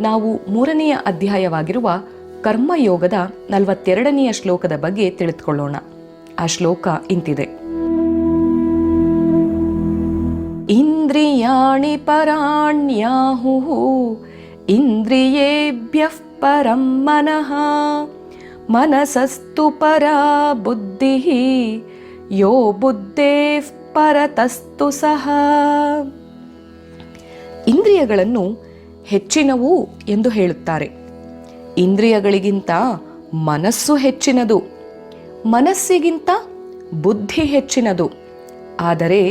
ನಾವು ಮೂರನೆಯ ಅಧ್ಯಾಯವಾಗಿರುವ ಕರ್ಮಯೋಗದ ನಲವತ್ತೆರಡನೆಯ ಶ್ಲೋಕದ ಬಗ್ಗೆ ತಿಳಿದುಕೊಳ್ಳೋಣ. ಆ ಶ್ಲೋಕ ಇಂತಿದೆ. ಇಂದ್ರಿಯಾಣಿ ಪರಾಣ್ಯಾಹು ಇಂದ್ರಿಯೇಭ್ಯ ಪರಂ ಮನಃ ಮನಸಸ್ತು ಪರ ಬುದ್ಧಿ ಯೋ ಬುದ್ಧೇ ಪರತಸ್ತು ಸಹ. ಇಂದ್ರಿಯಗಳನ್ನು ಹೆಚ್ಚಿನವು ಎಂದು ಹೇಳುತ್ತಾರೆ. ಇಂದ್ರಿಯಗಳಿಗಿಂತ ಮನಸ್ಸು ಹೆಚ್ಚಿನದು, ಮನಸ್ಸಿಗಿಂತ ಬುದ್ಧಿ ಹೆಚ್ಚಿನದು. ಆದರೆ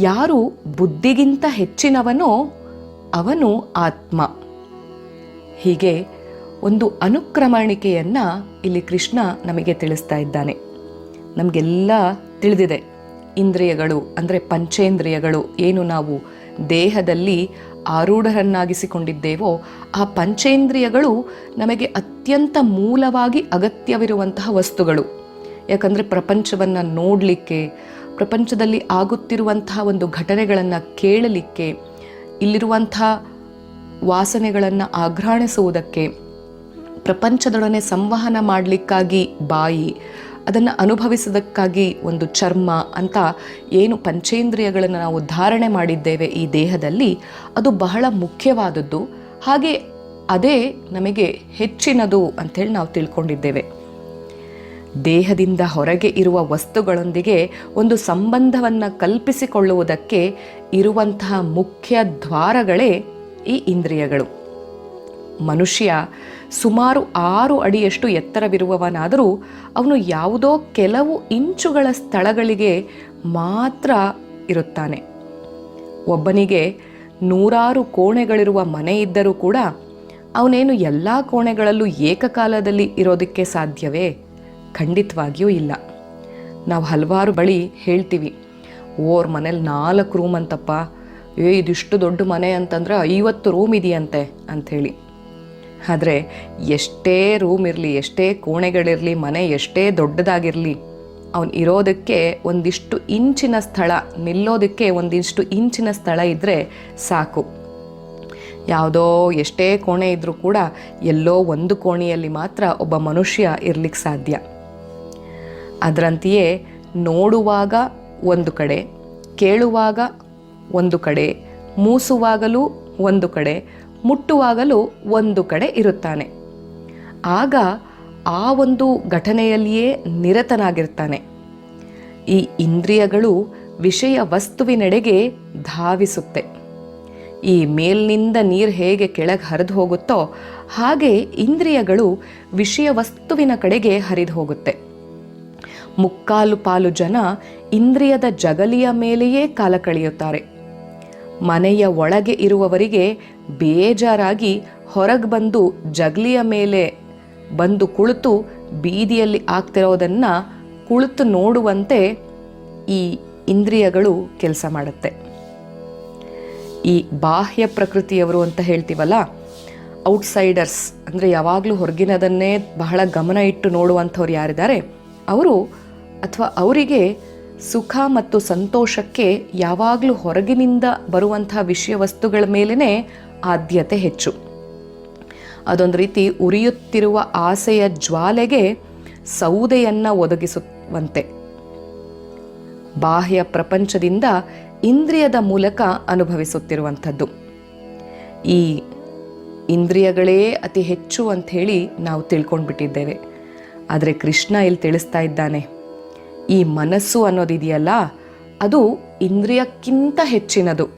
ಯಾರು ಬುದ್ಧಿಗಿಂತ ಹೆಚ್ಚಿನವನೋ ಅವನು ಆತ್ಮ. ಹೀಗೆ ಒಂದು ಅನುಕ್ರಮಣಿಕೆಯನ್ನು ಇಲ್ಲಿ ಕೃಷ್ಣ ನಮಗೆ ತಿಳಿಸ್ತಾ ಇದ್ದಾನೆ. ನಮಗೆಲ್ಲ ತಿಳಿದಿದೆ, ಇಂದ್ರಿಯಗಳು ಅಂದರೆ ಪಂಚೇಂದ್ರಿಯಗಳು, ಏನು ನಾವು ದೇಹದಲ್ಲಿ ಆರೂಢರನ್ನಾಗಿಸಿಕೊಂಡಿದ್ದೇವೋ, ಆ ಪಂಚೇಂದ್ರಿಯಗಳು ನಮಗೆ ಅತ್ಯಂತ ಮೂಲವಾಗಿ ಅಗತ್ಯವಿರುವಂತಹ ವಸ್ತುಗಳು. ಯಾಕಂದರೆ ಪ್ರಪಂಚವನ್ನು ನೋಡಲಿಕ್ಕೆ, ಪ್ರಪಂಚದಲ್ಲಿ ಆಗುತ್ತಿರುವಂತಹ ಒಂದು ಘಟನೆಗಳನ್ನು ಕೇಳಲಿಕ್ಕೆ, ಇಲ್ಲಿರುವಂಥ ವಾಸನೆಗಳನ್ನು ಆಘ್ರಾಣಿಸುವುದಕ್ಕೆ, ಪ್ರಪಂಚದೊಡನೆ ಸಂವಹನ ಮಾಡಲಿಕ್ಕಾಗಿ ಬಾಯಿ ಅದನ್ನು ಅನುಭವಿಸೋದಕ್ಕಾಗಿ ಒಂದು ಚರ್ಮ ಅಂತ ಏನು ಪಂಚೇಂದ್ರಿಯಗಳನ್ನು ನಾವು ಧಾರಣೆ ಮಾಡಿದ್ದೇವೆ ಈ ದೇಹದಲ್ಲಿ, ಅದು ಬಹಳ ಮುಖ್ಯವಾದದ್ದು. ಹಾಗೆ ಅದೇ ನಮಗೆ ಹೆಚ್ಚಿನದು ಅಂಥೇಳಿ ನಾವು ತಿಳ್ಕೊಂಡಿದ್ದೇವೆ. ದೇಹದಿಂದ ಹೊರಗೆ ಇರುವ ವಸ್ತುಗಳೊಂದಿಗೆ ಒಂದು ಸಂಬಂಧವನ್ನು ಕಲ್ಪಿಸಿಕೊಳ್ಳುವುದಕ್ಕೆ ಇರುವಂತಹ ಮುಖ್ಯ ದ್ವಾರಗಳೇ ಈ ಇಂದ್ರಿಯಗಳು. ಮನುಷ್ಯ ಸುಮಾರು ಆರು ಅಡಿಯಷ್ಟು ಎತ್ತರವಿರುವವನಾದರೂ ಅವನು ಯಾವುದೋ ಕೆಲವು ಇಂಚುಗಳ ಸ್ಥಳಗಳಿಗೆ ಮಾತ್ರ ಇರುತ್ತಾನೆ. ಒಬ್ಬನಿಗೆ ನೂರಾರು ಕೋಣೆಗಳಿರುವ ಮನೆ ಇದ್ದರೂ ಕೂಡ ಅವನೇನು ಎಲ್ಲ ಕೋಣೆಗಳಲ್ಲೂ ಏಕಕಾಲದಲ್ಲಿ ಇರೋದಕ್ಕೆ ಸಾಧ್ಯವೇ? ಖಂಡಿತವಾಗಿಯೂ ಇಲ್ಲ. ನಾವು ಹಲವಾರು ಬಳಿ ಹೇಳ್ತೀವಿ, ಓರ್ ಮನೇಲಿ ನಾಲ್ಕು ರೂಮ್ ಅಂತಪ್ಪ. ಏ, ಇದಿಷ್ಟು ದೊಡ್ಡ ಮನೆ ಅಂತಂದ್ರೆ ಐವತ್ತು ರೂಮ್ ಇದೆಯಂತೆ ಅಂಥೇಳಿ. ಆದರೆ ಎಷ್ಟೇ ರೂಮ್ ಇರಲಿ, ಎಷ್ಟೇ ಕೋಣೆಗಳಿರಲಿ, ಮನೆ ಎಷ್ಟೇ ದೊಡ್ಡದಾಗಿರಲಿ, ಅವನು ಇರೋದಕ್ಕೆ ಒಂದಿಷ್ಟು ಇಂಚಿನ ಸ್ಥಳ, ನಿಲ್ಲೋದಕ್ಕೆ ಒಂದಿಷ್ಟು ಇಂಚಿನ ಸ್ಥಳ ಇದ್ದರೆ ಸಾಕು. ಯಾವುದೋ ಎಷ್ಟೇ ಕೋಣೆ ಇದ್ದರೂ ಕೂಡ ಎಲ್ಲೋ ಒಂದು ಕೋಣೆಯಲ್ಲಿ ಮಾತ್ರ ಒಬ್ಬ ಮನುಷ್ಯ ಇರಲಿಕ್ಕೆ ಸಾಧ್ಯ. ಅದರಂತೆಯೇ ನೋಡುವಾಗ ಒಂದು ಕಡೆ, ಕೇಳುವಾಗ ಒಂದು ಕಡೆ, ಮೂಸುವಾಗಲೂ ಒಂದು ಕಡೆ ಮುಟ್ಟುವಾಗಲೂ ಒಂದು ಕಡೆ ಇರುತ್ತಾನೆ. ಆಗ ಆ ಒಂದು ಘಟನೆಯಲ್ಲಿಯೇ ನಿರತನಾಗಿರ್ತಾನೆ. ಈ ಇಂದ್ರಿಯಗಳು ವಿಷಯ ವಸ್ತುವಿನೆಡೆಗೆ ಧಾವಿಸುತ್ತೆ. ಈ ಮೇಲಿನಿಂದ ನೀರು ಹೇಗೆ ಕೆಳಗೆ ಹರಿದು ಹೋಗುತ್ತೋ ಹಾಗೆ ಇಂದ್ರಿಯಗಳು ವಿಷಯ ವಸ್ತುವಿನ ಕಡೆಗೆ ಹರಿದು ಹೋಗುತ್ತೆ. ಮುಕ್ಕಾಲು ಪಾಲು ಜನ ಇಂದ್ರಿಯದ ಜಗಲಿಯ ಮೇಲೆಯೇ ಕಾಲ ಕಳೆಯುತ್ತಾರೆ. ಮನೆಯ ಒಳಗೆ ಇರುವವರಿಗೆ ಬೇಜಾರಾಗಿ ಹೊರಗೆ ಬಂದು ಜಗಲಿಯ ಮೇಲೆ ಬಂದು ಕುಳಿತು ಬೀದಿಯಲ್ಲಿ ಆಗ್ತಿರೋದನ್ನು ಕುಳಿತು ನೋಡುವಂತೆ ಈ ಇಂದ್ರಿಯಗಳು ಕೆಲಸ ಮಾಡುತ್ತೆ. ಈ ಬಾಹ್ಯ ಪ್ರಕೃತಿಯವರು ಅಂತ ಹೇಳ್ತೀವಲ್ಲ, ಔಟ್ಸೈಡರ್ಸ್, ಅಂದರೆ ಯಾವಾಗಲೂ ಹೊರಗಿನದನ್ನೇ ಬಹಳ ಗಮನ ಇಟ್ಟು ನೋಡುವಂಥವ್ರು ಯಾರಿದ್ದಾರೆ? ಅವರು, ಅಥವಾ ಅವರಿಗೆ ಸುಖ ಮತ್ತು ಸಂತೋಷಕ್ಕೆ ಯಾವಾಗಲೂ ಹೊರಗಿನಿಂದ ಬರುವಂಥ ವಿಷಯ ವಸ್ತುಗಳ ಮೇಲೇ ಆದ್ಯತೆ ಹೆಚ್ಚು. ಅದೊಂದು ರೀತಿ ಉರಿಯುತ್ತಿರುವ ಆಸೆಯ ಜ್ವಾಲೆಗೆ ಸೌದೆಯನ್ನು ಒದಗಿಸುವಂತೆ. ಬಾಹ್ಯ ಪ್ರಪಂಚದಿಂದ ಇಂದ್ರಿಯದ ಮೂಲಕ ಅನುಭವಿಸುತ್ತಿರುವಂಥದ್ದು. ಈ ಇಂದ್ರಿಯಗಳೇ ಅತಿ ಹೆಚ್ಚು ಅಂಥೇಳಿ ನಾವು ತಿಳ್ಕೊಂಡ್ಬಿಟ್ಟಿದ್ದೇವೆ. ಆದರೆ ಕೃಷ್ಣ ಇಲ್ಲಿ ತಿಳಿಸ್ತಾ ಇದ್ದಾನೆ. ಈ ಮನಸ್ಸು ಅನ್ನೋದಿದೆಯಲ್ಲ ಅದು ಇಂದ್ರಿಯಕ್ಕಿಂತ ಹೆಚ್ಚಿನದು.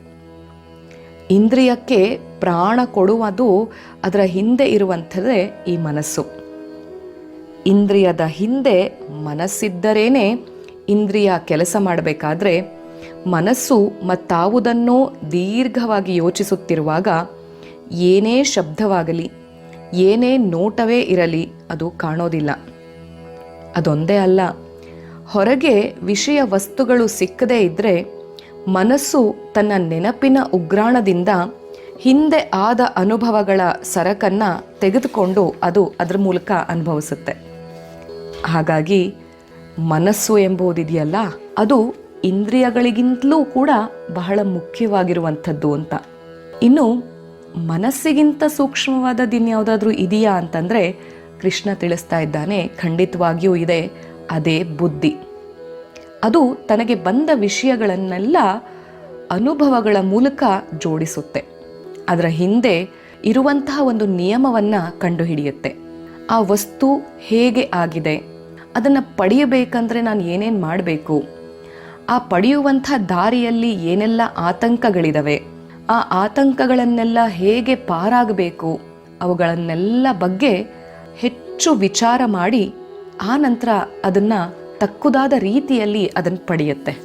ಇಂದ್ರಿಯಕ್ಕೆ ಪ್ರಾಣ ಕೊಡುವುದು ಅದರ ಹಿಂದೆ ಇರುವಂಥದ್ದೇ ಈ ಮನಸ್ಸು. ಇಂದ್ರಿಯದ ಹಿಂದೆ ಮನಸ್ಸಿದ್ದರೇನೆ ಇಂದ್ರಿಯ ಕೆಲಸ ಮಾಡಬೇಕಾದ್ರೆ, ಮನಸ್ಸು ಮತ್ತಾವುದನ್ನೋ ದೀರ್ಘವಾಗಿ ಯೋಚಿಸುತ್ತಿರುವಾಗ ಏನೇ ಶಬ್ದವಾಗಲಿ, ಏನೇ ನೋಟವೇ ಇರಲಿ, ಅದು ಕಾಣೋದಿಲ್ಲ. ಅದೊಂದೇ ಅಲ್ಲ. ಹೊರಗೆ ವಿಷಯ ವಸ್ತುಗಳು ಸಿಕ್ಕದೇ ಇದ್ದರೆ ಮನಸ್ಸು ತನ್ನ ನೆನಪಿನ ಉಗ್ರಾಣದಿಂದ ಹಿಂದೆ ಆದ ಅನುಭವಗಳ ಸರಕನ್ನು ತೆಗೆದುಕೊಂಡು ಅದು ಅದರ ಮೂಲಕ ಅನುಭವಿಸುತ್ತೆ. ಹಾಗಾಗಿ ಮನಸ್ಸು ಎಂಬುದಿದೆಯಲ್ಲ, ಅದು ಇಂದ್ರಿಯಗಳಿಗಿಂತಲೂ ಕೂಡ ಬಹಳ ಮುಖ್ಯವಾಗಿರುವಂಥದ್ದು ಅಂತ. ಇನ್ನು ಮನಸ್ಸಿಗಿಂತ ಸೂಕ್ಷ್ಮವಾದದ್ದು ಇನ್ಯಾವುದಾದ್ರೂ ಇದೆಯಾ ಅಂತಂದರೆ ಕೃಷ್ಣ ತಿಳಿಸ್ತಾ ಇದ್ದಾನೆ, ಖಂಡಿತವಾಗಿಯೂ ಇದೆ. ಅದೇ ಬುದ್ಧಿ. ಅದು ತನಗೆ ಬಂದ ವಿಷಯಗಳನ್ನೆಲ್ಲ ಅನುಭವಗಳ ಮೂಲಕ ಜೋಡಿಸುತ್ತೆ. ಅದರ ಹಿಂದೆ ಇರುವಂತಹ ಒಂದು ನಿಯಮವನ್ನು ಕಂಡುಹಿಡಿಯುತ್ತೆ. ಆ ವಸ್ತು ಹೇಗೆ ಆಗಿದೆ? ಅದನ್ನು ಪಡೆಯಬೇಕಂದ್ರೆ ನಾನು ಏನೇನು ಮಾಡಬೇಕು? ಆ ಪಡೆಯುವಂಥ ದಾರಿಯಲ್ಲಿ ಏನೆಲ್ಲ ಆತಂಕಗಳಿದಾವೆ? ಆ ಆತಂಕಗಳನ್ನೆಲ್ಲ ಹೇಗೆ ಪಾರಾಗಬೇಕು? ಅವುಗಳನ್ನೆಲ್ಲ ಬಗ್ಗೆ ಹೆಚ್ಚು ವಿಚಾರ ಮಾಡಿ ಆ ನಂತರ ಅದನ್ನು ತಕ್ಕುದಾದ ರೀತಿಯಲ್ಲಿ ಅದನ್ನು ಪಡೆಯುತ್ತೆ.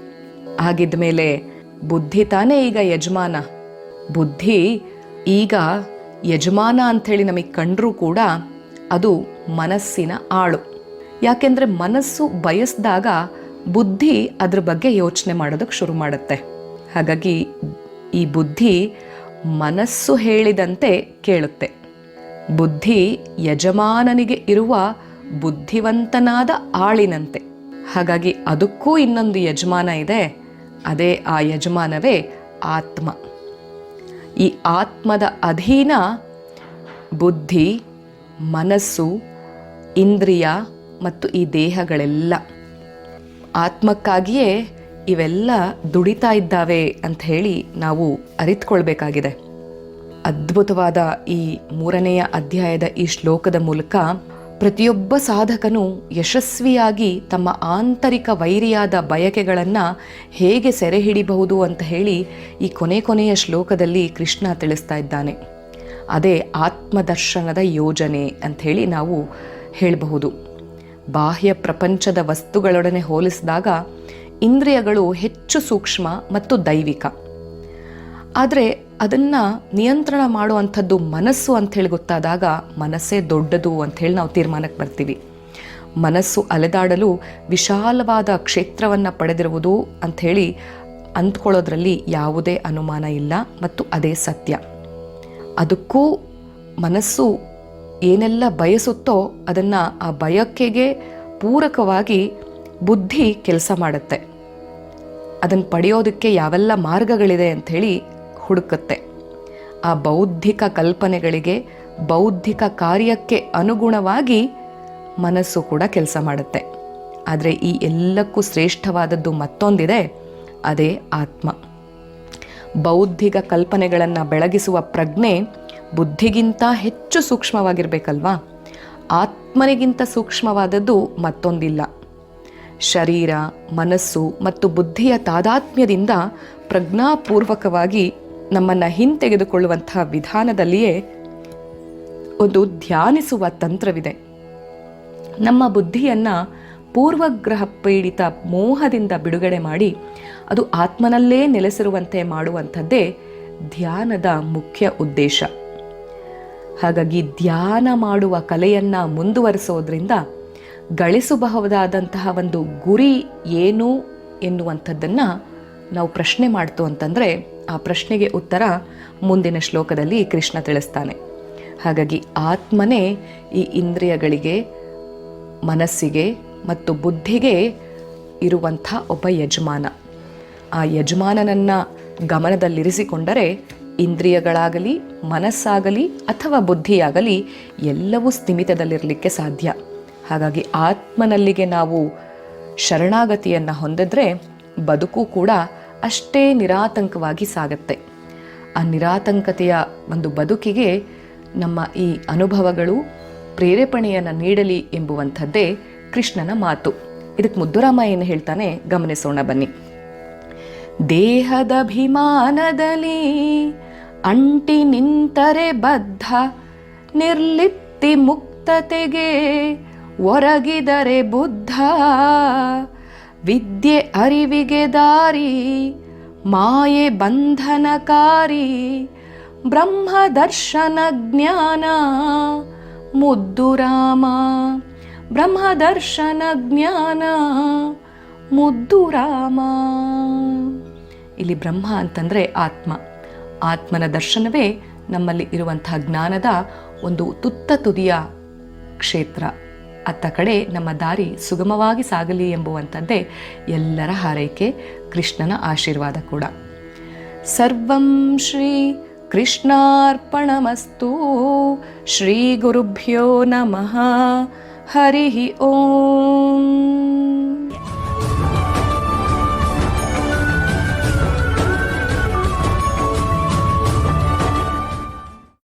ಆಗಿದ ಮೇಲೆ ಬುದ್ಧಿ ತಾನೇ ಈಗ ಯಜಮಾನ. ಬುದ್ಧಿ ಈಗ ಯಜಮಾನ ಅಂಥೇಳಿ ನಮಗೆ ಕಂಡರೂ ಕೂಡ ಅದು ಮನಸ್ಸಿನ ಆಳು. ಯಾಕೆಂದರೆ ಮನಸ್ಸು ಬಯಸಿದಾಗ ಬುದ್ಧಿ ಅದ್ರ ಬಗ್ಗೆ ಯೋಚನೆ ಮಾಡೋದಕ್ಕೆ ಶುರು ಮಾಡುತ್ತೆ. ಹಾಗಾಗಿ ಈ ಬುದ್ಧಿ ಮನಸ್ಸು ಹೇಳಿದಂತೆ ಕೇಳುತ್ತೆ. ಬುದ್ಧಿ ಯಜಮಾನನಿಗೆ ಇರುವ ಬುದ್ಧಿವಂತನಾದ ಆಳಿನಂತೆ. ಹಾಗಾಗಿ ಅದಕ್ಕೂ ಇನ್ನೊಂದು ಯಜಮಾನ ಇದೆ. ಅದೇ ಆ ಯಜಮಾನವೇ ಆತ್ಮ. ಈ ಆತ್ಮದ ಅಧೀನ ಬುದ್ಧಿ, ಮನಸ್ಸು, ಇಂದ್ರಿಯ ಮತ್ತು ಈ ದೇಹಗಳೆಲ್ಲ. ಆತ್ಮಕ್ಕಾಗಿಯೇ ಇವೆಲ್ಲ ದುಡಿತಾ ಇದ್ದಾವೆ ಅಂತ ಹೇಳಿ ನಾವು ಅರಿತುಕೊಳ್ಬೇಕಾಗಿದೆ. ಅದ್ಭುತವಾದ ಈ ಮೂರನೆಯ ಅಧ್ಯಾಯದ ಈ ಶ್ಲೋಕದ ಮೂಲಕ ಪ್ರತಿಯೊಬ್ಬ ಸಾಧಕನು ಯಶಸ್ವಿಯಾಗಿ ತಮ್ಮ ಆಂತರಿಕ ವೈರಿಯಾದ ಬಯಕೆಗಳನ್ನು ಹೇಗೆ ಸೆರೆ ಹಿಡಿಬಹುದು ಅಂತ ಹೇಳಿ ಈ ಕೊನೆ ಕೊನೆಯ ಶ್ಲೋಕದಲ್ಲಿ ಕೃಷ್ಣ ತಿಳಿಸ್ತಾ ಇದ್ದಾನೆ. ಅದೇ ಆತ್ಮದರ್ಶನದ ಯೋಜನೆ ಅಂಥೇಳಿ ನಾವು ಹೇಳಬಹುದು. ಬಾಹ್ಯ ಪ್ರಪಂಚದ ವಸ್ತುಗಳೊಡನೆ ಹೋಲಿಸಿದಾಗ ಇಂದ್ರಿಯಗಳು ಹೆಚ್ಚು ಸೂಕ್ಷ್ಮ ಮತ್ತು ದೈವಿಕ. ಆದರೆ ಅದನ್ನು ನಿಯಂತ್ರಣ ಮಾಡುವಂಥದ್ದು ಮನಸ್ಸು ಅಂಥೇಳಿ ಗೊತ್ತಾದಾಗ ಮನಸ್ಸೇ ದೊಡ್ಡದು ಅಂಥೇಳಿ ನಾವು ತೀರ್ಮಾನಕ್ಕೆ ಬರ್ತೀವಿ. ಮನಸ್ಸು ಅಲೆದಾಡಲು ವಿಶಾಲವಾದ ಕ್ಷೇತ್ರವನ್ನು ಪಡೆದಿರುವುದು ಅಂಥೇಳಿ ಅಂದ್ಕೊಳ್ಳೋದ್ರಲ್ಲಿ ಯಾವುದೇ ಅನುಮಾನ ಇಲ್ಲ ಮತ್ತು ಅದೇ ಸತ್ಯ. ಅದಕ್ಕೂ ಮನಸ್ಸು ಏನೆಲ್ಲ ಬಯಸುತ್ತೋ ಅದನ್ನು ಆ ಬಯಕೆಗೆ ಪೂರಕವಾಗಿ ಬುದ್ಧಿ ಕೆಲಸ ಮಾಡುತ್ತೆ. ಅದನ್ನು ಪಡೆಯೋದಕ್ಕೆ ಯಾವೆಲ್ಲ ಮಾರ್ಗಗಳಿದೆ ಅಂಥೇಳಿ ಹುಡುಕುತ್ತೆ. ಆ ಬೌದ್ಧಿಕ ಕಲ್ಪನೆಗಳಿಗೆ ಬೌದ್ಧಿಕ ಕಾರ್ಯಕ್ಕೆ ಅನುಗುಣವಾಗಿ ಮನಸ್ಸು ಕೂಡ ಕೆಲಸ ಮಾಡುತ್ತೆ. ಆದರೆ ಈ ಎಲ್ಲಕ್ಕೂ ಶ್ರೇಷ್ಠವಾದದ್ದು ಮತ್ತೊಂದಿದೆ, ಅದೇ ಆತ್ಮ. ಬೌದ್ಧಿಕ ಕಲ್ಪನೆಗಳನ್ನು ಬೆಳಗಿಸುವ ಪ್ರಜ್ಞೆ ಬುದ್ಧಿಗಿಂತ ಹೆಚ್ಚು ಸೂಕ್ಷ್ಮವಾಗಿರಬೇಕಲ್ವಾ? ಆತ್ಮನಿಗಿಂತ ಸೂಕ್ಷ್ಮವಾದದ್ದು ಮತ್ತೊಂದಿಲ್ಲ. ಶರೀರ, ಮನಸ್ಸು ಮತ್ತು ಬುದ್ಧಿಯ ತಾದಾತ್ಮ್ಯದಿಂದ ಪ್ರಜ್ಞಾಪೂರ್ವಕವಾಗಿ ನಮ್ಮನ್ನು ಹಿಂತೆಗೆದುಕೊಳ್ಳುವಂತಹ ವಿಧಾನದಲ್ಲಿಯೇ ಒಂದು ಧ್ಯಾನಿಸುವ ತಂತ್ರವಿದೆ. ನಮ್ಮ ಬುದ್ಧಿಯನ್ನು ಪೂರ್ವಗ್ರಹ ಪೀಡಿತ ಮೋಹದಿಂದ ಬಿಡುಗಡೆ ಮಾಡಿ ಅದು ಆತ್ಮನಲ್ಲೇ ನೆಲೆಸಿರುವಂತೆ ಮಾಡುವಂಥದ್ದೇ ಧ್ಯಾನದ ಮುಖ್ಯ ಉದ್ದೇಶ. ಹಾಗಾಗಿ ಧ್ಯಾನ ಮಾಡುವ ಕಲೆಯನ್ನು ಮುಂದುವರಿಸೋದ್ರಿಂದ ಗಳಿಸಬಹುದಾದಂತಹ ಒಂದು ಗುರಿ ಏನು ಎನ್ನುವಂಥದ್ದನ್ನು ನಾವು ಪ್ರಶ್ನೆ ಮಾಡ್ತು ಅಂತಂದರೆ ಆ ಪ್ರಶ್ನೆಗೆ ಉತ್ತರ ಮುಂದಿನ ಶ್ಲೋಕದಲ್ಲಿ ಕೃಷ್ಣ ತಿಳಿಸ್ತಾನೆ. ಹಾಗಾಗಿ ಆತ್ಮನೇ ಈ ಇಂದ್ರಿಯಗಳಿಗೆ, ಮನಸ್ಸಿಗೆ ಮತ್ತು ಬುದ್ಧಿಗೆ ಇರುವಂಥ ಒಬ್ಬ ಯಜಮಾನ. ಆ ಯಜಮಾನನನ್ನು ಗಮನದಲ್ಲಿರಿಸಿಕೊಂಡರೆ ಇಂದ್ರಿಯಗಳಾಗಲಿ, ಮನಸ್ಸಾಗಲಿ ಅಥವಾ ಬುದ್ಧಿಯಾಗಲಿ ಎಲ್ಲವೂ ಸ್ಥಿಮಿತದಲ್ಲಿರಲಿಕ್ಕೆ ಸಾಧ್ಯ. ಹಾಗಾಗಿ ಆತ್ಮನಲ್ಲಿಗೆ ನಾವು ಶರಣಾಗತಿಯನ್ನು ಹೊಂದಿದ್ರೆ ಬದುಕು ಕೂಡ ಅಷ್ಟೇ ನಿರಾತಂಕವಾಗಿ ಸಾಗತ್ತೆ. ಆ ನಿರಾತಂಕತೆಯ ಒಂದು ಬದುಕಿಗೆ ನಮ್ಮ ಈ ಅನುಭವಗಳು ಪ್ರೇರೇಪಣೆಯನ್ನು ನೀಡಲಿ ಎಂಬುವಂಥದ್ದೇ ಕೃಷ್ಣನ ಮಾತು. ಇದಕ್ಕೆ ಮುದ್ದುರಾಮ ಏನು ಹೇಳ್ತಾನೆ, ಗಮನಿಸೋಣ ಬನ್ನಿ. ದೇಹದಭಿಮಾನದಲ್ಲಿ ಅಂಟಿ ನಿಂತರೆ ಬದ್ಧ, ನಿರ್ಲಿಪ್ತಿ ಮುಕ್ತತೆಗೆ ಒರಗಿದರೆ ಬುದ್ಧ. ವಿದ್ಯೆ ಅರಿವಿಗೆ ದಾರಿ, ಮಾಯೆ ಬಂಧನಕಾರಿ, ಬ್ರಹ್ಮ ದರ್ಶನ ಜ್ಞಾನ, ಮುದ್ದು ರಾಮ. ಬ್ರಹ್ಮ ದರ್ಶನ ಜ್ಞಾನ, ಮುದ್ದು ರಾಮ. ಇಲ್ಲಿ ಬ್ರಹ್ಮ ಅಂತಂದರೆ ಆತ್ಮ. ಆತ್ಮನ ದರ್ಶನವೇ ನಮ್ಮಲ್ಲಿ ಇರುವಂತಹ ಜ್ಞಾನದ ಒಂದು ತುತ್ತ ತುದಿಯ ಕ್ಷೇತ್ರ. ಅತ್ತ ಕಡೆ ನಮ್ಮ ದಾರಿ ಸುಗಮವಾಗಿ ಸಾಗಲಿ ಎಂಬುವಂಥದ್ದೇ ಎಲ್ಲರ ಹಾರೈಕೆ, ಕೃಷ್ಣನ ಆಶೀರ್ವಾದ ಕೂಡ. ಸರ್ವಂ ಶ್ರೀ ಕೃಷ್ಣಾರ್ಪಣಮಸ್ತು. ಶ್ರೀ ಗುರುಭ್ಯೋ ನಮಃ. ಹರಿ ಓಂ.